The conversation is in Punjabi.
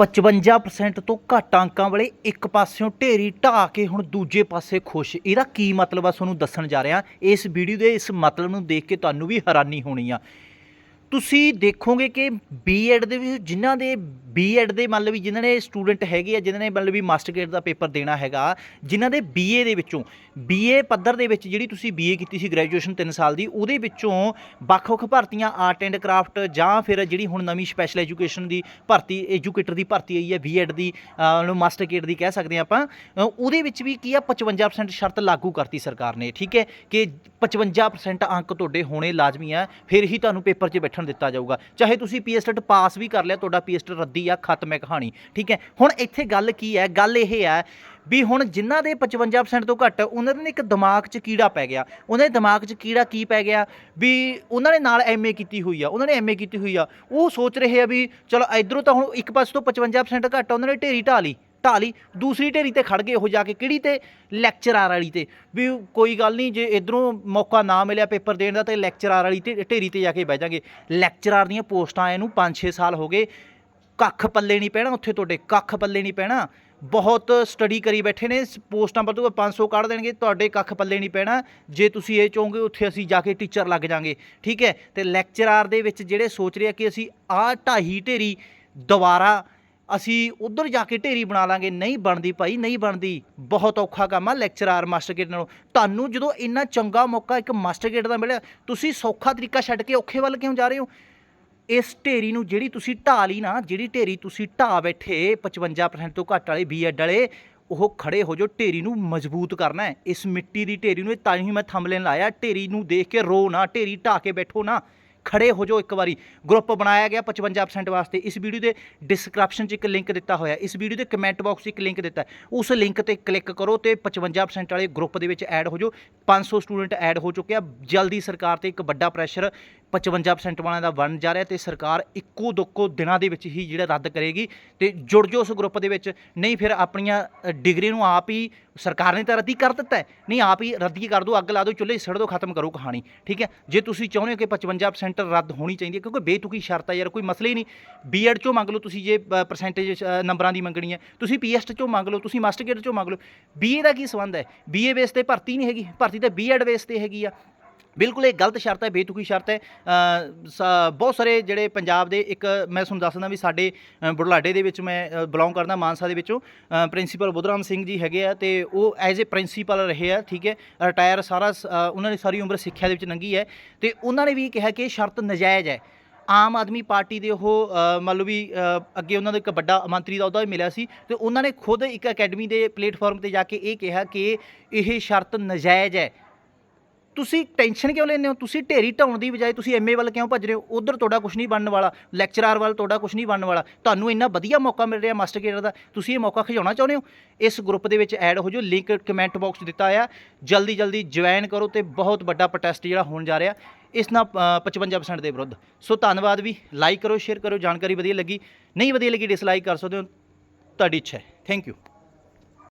55% ਤੋਂ ਘੱਟ ਅੰਕਾਂ ਵਾਲੇ ਇੱਕ ਪਾਸਿਓਂ ਢੇਰੀ ਢਾਹ ਕੇ ਹੁਣ ਦੂਜੇ ਪਾਸੇ ਖੁਸ਼। ਇਹਦਾ ਕੀ ਮਤਲਬ ਆ ਤੁਹਾਨੂੰ ਦੱਸਣ ਜਾ ਰਿਹਾ। ਇਸ ਵੀਡੀਓ ਦੇ ਇਸ ਮਤਲਬ ਨੂੰ ਦੇਖ ਕੇ ਤੁਹਾਨੂੰ ਵੀ ਹੈਰਾਨੀ ਹੋਣੀ ਆ। ਤੁਸੀਂ ਦੇਖੋਗੇ ਕਿ ਬੀਐਡ ਦੇ ਵਿੱਚ ਜਿਨ੍ਹਾਂ ਦੇ ਬੀਐਡ ਦੇ ਮਤਲਬ ਵੀ ਜਿਨ੍ਹਾਂ ਨੇ ਸਟੂਡੈਂਟ ਹੈਗੇ ਆ, ਜਿਨ੍ਹਾਂ ਨੇ ਮਤਲਬ ਵੀ ਮਾਸਟਰ ਗ੍ਰੇਡ ਦਾ ਪੇਪਰ ਦੇਣਾ ਹੈਗਾ, ਜਿਨ੍ਹਾਂ ਦੇ ਬੀਏ ਦੇ ਵਿੱਚੋਂ ਬੀਏ ਪੱਧਰ ਦੇ ਵਿੱਚ ਜਿਹੜੀ ਤੁਸੀਂ ਬੀਏ ਕੀਤੀ ਸੀ ਗ੍ਰੈਜੂਏਸ਼ਨ 3 ਸਾਲ ਦੀ, ਉਹਦੇ ਵਿੱਚੋਂ ਵੱਖ-ਵੱਖ ਭਰਤੀਆਂ ਆਰਟ ਐਂਡ ਕਰਾਫਟ ਜਾਂ ਫਿਰ ਜਿਹੜੀ ਹੁਣ ਨਵੀਂ ਸਪੈਸ਼ਲ ਐਜੂਕੇਸ਼ਨ ਦੀ ਭਰਤੀ ਐਜੂਕੇਟਰ ਦੀ ਭਰਤੀ ਆਈ ਹੈ ਬੀਐਡ ਦੀ ਉਹਨੂੰ ਮਾਸਟਰ ਗ੍ਰੇਡ ਦੀ ਕਹਿ ਸਕਦੇ ਹਾਂ ਆਪਾਂ ਉਹਦੇ ਵਿੱਚ ਵੀ ਕੀ ਆ 55% ਸ਼ਰਤ ਲਾਗੂ ਕਰਤੀ ਸਰਕਾਰ ਨੇ, ਠੀਕ ਹੈ? ਕਿ 55% ਅੰਕ ਤੁਹਾਡੇ ਹੋਣੇ ਲਾਜ਼ਮੀ ਆ, ਫਿਰ ਹੀ ਤੁਹਾਨੂੰ ਪੇਪਰ 'ਚ ਬੈਠਣ ਦਿੱਤਾ ਜਾਊਗਾ। ਚਾਹੇ ਤੁਸੀਂ ਪੀਐਸਟਡ ਪਾਸ ਵੀ ਕਰ ਲਿਆ, ਤੁਹਾਡਾ ਪੀਐਸਟਡ ਰੱਦੀ ਆ ਖਤਮ ਹੈ ਕਹਾਣੀ ਠੀਕ ਹੈ? ਹੁਣ ਇੱਥੇ ਗੱਲ ਕੀ ਹੈ? ਗੱਲ ਇਹ ਹੈ ਵੀ ਹੁਣ ਜਿਨ੍ਹਾਂ ਦੇ 55% ਤੋਂ ਘੱਟ ਉਹਨਾਂ ਦੇ ਇੱਕ ਦਿਮਾਗ 'ਚ ਕੀੜਾ ਪੈ ਗਿਆ। ਉਹਨਾਂ ਦੇ ਦਿਮਾਗ 'ਚ ਕੀੜਾ ਕੀ ਪੈ ਗਿਆ? ਵੀ ਉਹਨਾਂ ਨੇ ਨਾਲ ਐਮਏ ਕੀਤੀ ਹੋਈ ਆ ਉਹਨਾਂ ਨੇ ਐਮਏ ਕੀਤੀ ਹੋਈ ਆ। ਉਹ ਸੋਚ ਰਹੇ ਆ ਵੀ ਚਲੋ ਇਧਰੋਂ ਤਾਂ ਹੁਣ ਇੱਕ ਪਾਸੇ ਤੋਂ 55% ਘੱਟ ਆ, ਉਹਨਾਂ ਨੇ ਢੇਰੀ ਢਾਹ ਲਈ ਢਾਹ ਲਈ ਦੂਸਰੀ ਢੇਰੀ ਤੇ ਖੜ ਗਏ ਉਹ ਜਾ ਕੇ ਕਿਹੜੀ ਤੇ? ਲੈਕਚਰਾਰ ਵਾਲੀ ਤੇ। ਵੀ ਕੋਈ ਗੱਲ ਨਹੀਂ ਜੇ ਇਧਰੋਂ ਮੌਕਾ ਨਾ ਮਿਲਿਆ ਪੇਪਰ ਦੇਣ ਦਾ ਤੇ ਲੈਕਚਰਾਰ ਵਾਲੀ ਤੇ ਢੇਰੀ ਤੇ ਜਾ ਕੇ ਬਹਿ ਜਾਗੇ। ਲੈਕਚਰਾਰ ਦੀਆਂ ਪੋਸਟਾਂ ਆਏ ਨੂੰ 5-6 ਸਾਲ ਹੋ ਗਏ। ਕੱਖ ਪੱਲੇ ਨਹੀਂ ਪੈਣਾ, ਉੱਥੇ ਤੁਹਾਡੇ ਕੱਖ ਪੱਲੇ ਨਹੀਂ ਪੈਣਾ। ਬਹੁਤ ਸਟੱਡੀ ਕਰੀ ਬੈਠੇ ਨੇ ਪੋਸਟਾਂ ਪਰ ਤੋਂ 500 ਕੱਢ ਦੇਣਗੇ, ਤੁਹਾਡੇ ਕੱਖ ਪੱਲੇ ਨਹੀਂ ਪੈਣਾ। ਜੇ ਤੁਸੀਂ ਇਹ ਚਾਹੋਗੇ, ਉੱਥੇ ਅਸੀਂ ਜਾ ਕੇ ਟੀਚਰ ਲੱਗ ਜਾਾਂਗੇ, ਠੀਕ ਹੈ? ਤੇ ਲੈਕਚਰਾਰ ਦੇ ਵਿੱਚ ਜਿਹੜੇ ਸੋਚ ਰਹੇ ਆ ਕਿ ਅਸੀਂ ਆਹ ਢਾਈ ਢੇਰੀ ਦੁਬਾਰਾ ਅਸੀਂ ਉਧਰ ਜਾ ਕੇ ਢੇਰੀ ਬਣਾ ਲਾਂਗੇ, ਨਹੀਂ ਬਣਦੀ ਭਾਈ, ਨਹੀਂ ਬਣਦੀ। ਬਹੁਤ ਔਖਾ ਕੰਮ ਆ ਲੈਕਚਰਾਰ ਮਾਸਟਰ ਗੇਟ ਨਾਲੋਂ। ਤੁਹਾਨੂੰ ਜਦੋਂ ਇੰਨਾ ਚੰਗਾ ਮੌਕਾ ਇੱਕ ਮਾਸਟਰ ਗੇਟ ਦਾ ਮਿਲਿਆ, ਤੁਸੀਂ ਸੌਖਾ ਤਰੀਕਾ ਛੱਡ ਕੇ ਔਖੇ ਵੱਲ ਕਿਉਂ ਜਾ ਰਹੇ ਹੋ? ਇਸ ਢੇਰੀ ਨੂੰ ਜਿਹੜੀ ਤੁਸੀਂ ਢਾਹ ਲਈ ਨਾ, ਜਿਹੜੀ ਢੇਰੀ ਤੁਸੀਂ ਢਾਹ ਬੈਠੇ 55% ਤੋਂ ਘੱਟ ਵਾਲੇ ਬੀਐਡ ਵਾਲੇ, ਉਹ ਖੜੇ ਹੋ ਜੋ ਢੇਰੀ ਨੂੰ ਮਜ਼ਬੂਤ ਕਰਨਾ ਹੈ। ਇਸ ਮਿੱਟੀ ਦੀ ਢੇਰੀ ਨੂੰ ਇਹ ਤਾਂ ਹੀ ਮੈਂ ਥੰਬਲੇਨ ਲਾਇਆ, ਢੇਰੀ ਨੂੰ ਦੇਖ ਕੇ ਰੋ ਨਾ, ਢੇਰੀ ਢਾਹ ਕੇ ਬੈਠੋ ਨਾ, ਖੜੇ ਹੋ ਜਾਓ ਇੱਕ ਵਾਰੀ। ਗਰੁੱਪ ਬਣਾਇਆ ਗਿਆ 55% ਵਾਸਤੇ। ਇਸ ਵੀਡੀਓ ਦੇ ਡਿਸਕ੍ਰਿਪਸ਼ਨ 'ਚ ਇੱਕ ਲਿੰਕ ਦਿੱਤਾ ਹੋਇਆ ਇਸ ਵੀਡੀਓ ਦੇ ਕਮੈਂਟ ਬਾਕਸ 'ਚ ਇੱਕ ਲਿੰਕ ਦਿੱਤਾ ਉਸ ਲਿੰਕ ਤੇ ਕਲਿੱਕ ਕਰੋ ਤੇ 55% ਵਾਲੇ ਗਰੁੱਪ ਦੇ ਵਿੱਚ ਐਡ ਹੋ ਜਾਓ। 500 ਸਟੂਡੈਂਟ ਐਡ ਹੋ ਚੁੱਕੇ ਆ। ਜਲਦੀ ਸਰਕਾਰ ਤੇ ਇੱਕ ਵੱਡਾ ਪ੍ਰੈਸ਼ਰ 55% ਵਾਲਿਆਂ ਦਾ ਬਣ ਜਾ ਰਿਹਾ ਤੇ ਸਰਕਾਰ ਇੱਕੋ ਦੁੱਕੋ ਦਿਨਾਂ ਦੇ ਵਿੱਚ ਹੀ ਜਿਹੜਾ ਰੱਦ ਕਰੇਗੀ ਤੇ ਜੁੜ ਜਾਓ ਉਸ ਗਰੁੱਪ ਦੇ ਵਿੱਚ। ਨਹੀਂ ਫਿਰ ਆਪਣੀਆਂ ਡਿਗਰੀ ਨੂੰ ਆਪ ਹੀ ਸਰਕਾਰ ਨੇ ਤਾਂ ਰੱਦੀ ਕਰ ਦਿੱਤਾ ਨਹੀਂ ਆਪ ਹੀ ਰੱਦੀ ਕਰ ਦਿਓ ਅੱਗ ਲਾ ਦਿਓ ਚੁੱਲ੍ਹੇ 'ਚ ਸੜ ਦਿਓ ਖਤਮ ਕਰੋ ਕਹਾਣੀ। ਠੀਕ ਹੈ? ਜੇ ਤੁਸੀਂ ਚਾਹੁੰਦੇ ਹੋ ਕਿ 55% ਰੱਦ ਹੋਣੀ ਚਾਹੀਦੀ ਹੈ, ਕਿਉਂਕਿ ਬੇਤੁਕੀ ਸ਼ਰਤ ਹੈ ਯਾਰ, ਕੋਈ ਮਸਲਾ ਹੀ ਨਹੀਂ। ਬੀਐਡ ਚੋਂ ਮੰਗ ਲਓ ਤੁਸੀਂ ਜੇ ਪਰਸੈਂਟੇਜ ਨੰਬਰਾਂ ਦੀ ਮੰਗਣੀ ਹੈ। ਤੁਸੀਂ ਪੀਐਸਟ ਚੋਂ ਮੰਗ ਲਓ, ਤੁਸੀਂ ਮਾਸਟਰ ਗ੍ਰੇਡ ਚੋਂ ਮੰਗ ਲਓ। ਬੀਏ ਦਾ ਕੀ ਸੰਬੰਧ ਹੈ? ਬੀਏ ਬੇਸ ਤੇ ਭਰਤੀ ਨਹੀਂ ਹੈਗੀ। ਭਰਤੀ ਤਾਂ ਬੀਐਡ ਬੇਸ ਤੇ ਹੈਗੀ ਆ। ਬਿਲਕੁਲ ਇਹ ਗਲਤ ਸ਼ਰਤ ਹੈ ਬੇਤੁਕੀ ਸ਼ਰਤ ਹੈ। ਸ- ਬਹੁਤ ਸਾਰੇ ਜਿਹੜੇ ਪੰਜਾਬ ਦੇ ਇੱਕ ਮੈਂ ਤੁਹਾਨੂੰ ਦੱਸਦਾ ਵੀ ਸਾਡੇ ਬੁਢਲਾਡੇ ਦੇ ਵਿੱਚ ਮੈਂ ਬਿਲੋਂਗ ਕਰਦਾ ਮਾਨਸਾ ਦੇ ਵਿੱਚੋਂ। ਪ੍ਰਿੰਸੀਪਲ ਬੁੱਧਰਾਮ ਸਿੰਘ ਜੀ ਹੈਗੇ ਆ ਤੇ ਉਹ ਐਜ਼ ਅ ਪ੍ਰਿੰਸੀਪਲ ਰਹੇ ਆ, ਠੀਕ ਹੈ। ਰਿਟਾਇਰ ਸਾਰਾ ਸ- ਉਹਨਾਂ ਨੇ ਸਾਰੀ ਉਮਰ ਸਿੱਖਿਆ ਦੇ ਵਿੱਚ ਲੰਘੀ ਹੈ। ਤੇ ਉਹਨਾਂ ਨੇ ਵੀ ਕਿਹਾ ਕਿ ਸ਼ਰਤ ਨਜਾਇਜ਼ ਹੈ। ਆਮ ਆਦਮੀ ਪਾਰਟੀ ਦੇ ਉਹ ਮੰਨ ਲਓ ਵੀ ਅੱਗੇ ਉਹਨਾਂ ਦਾ ਇੱਕ ਵੱਡਾ ਮੰਤਰੀ ਦਾ ਅਹੁਦਾ ਵੀ ਮਿਲਿਆ ਸੀ ਤੇ ਉਹਨਾਂ ਨੇ ਖੁਦ ਇੱਕ ਅਕੈਡਮੀ ਦੇ ਪਲੇਟਫਾਰਮ ਤੇ ਜਾ ਕੇ ਇਹ ਕਿਹਾ ਕਿ ਇਹ ਸ਼ਰਤ ਨਜਾਇਜ਼ ਹੈ। ਤੁਸੀਂ ਟੈਨਸ਼ਨ ਕਿਉਂ ਲੈਂਦੇ ਹੋ? ਤੁਸੀਂ ਢੇਰੀ ਢਾਉਣ ਦੀ ਬਜਾਏ ਤੁਸੀਂ ਐਮਏ ਵੱਲ ਕਿਉਂ ਭੱਜ ਰਹੇ ਹੋ? ਉਧਰ ਤੁਹਾਡਾ ਕੁਝ ਨਹੀਂ ਬਣਨ ਵਾਲਾ ਲੈਕਚਰਾਰ ਵੱਲ ਤੁਹਾਡਾ ਕੁਝ ਨਹੀਂ ਬਣਨ ਵਾਲਾ। ਤੁਹਾਨੂੰ ਇੰਨਾ ਵਧੀਆ ਮੌਕਾ ਮਿਲ ਰਿਹਾ ਮਾਸਟਰ ਗੇਡਰ ਦਾ। ਤੁਸੀਂ ਇਹ ਮੌਕਾ ਖਿਜਾਉਣਾ ਚਾਹੁੰਦੇ ਹੋ? ਇਸ ਗਰੁੱਪ ਦੇ ਵਿੱਚ ਐਡ ਹੋ ਜਾਓ ਲਿੰਕ ਕਮੈਂਟ ਬਾਕਸ ਦਿੱਤਾ ਆ ਜਲਦੀ ਜਲਦੀ ਜੁਆਇਨ ਕਰੋ ਤੇ ਬਹੁਤ ਵੱਡਾ ਪ੍ਰੋਟੈਸਟ ਜਿਹੜਾ ਹੋਣ ਜਾ ਰਿਹਾ। ਇਸ ਨਾਲ ਅ, 55% ਦੇ ਵਿਰੁੱਧ। ਸੋ ਧੰਨਵਾਦ ਵੀ। ਲਾਈਕ ਕਰੋ ਸ਼ੇਅਰ ਕਰੋ ਜਾਣਕਾਰੀ ਵਧੀਆ ਲੱਗੀ। ਨਹੀਂ ਵਧੀਆ ਲੱਗੀ ਡਿਸਲਾਈਕ ਕਰ ਸਕਦੇ ਹੋ। ਤੁਹਾਡੀ ਇੱਛਾ ਹੈ। Thank you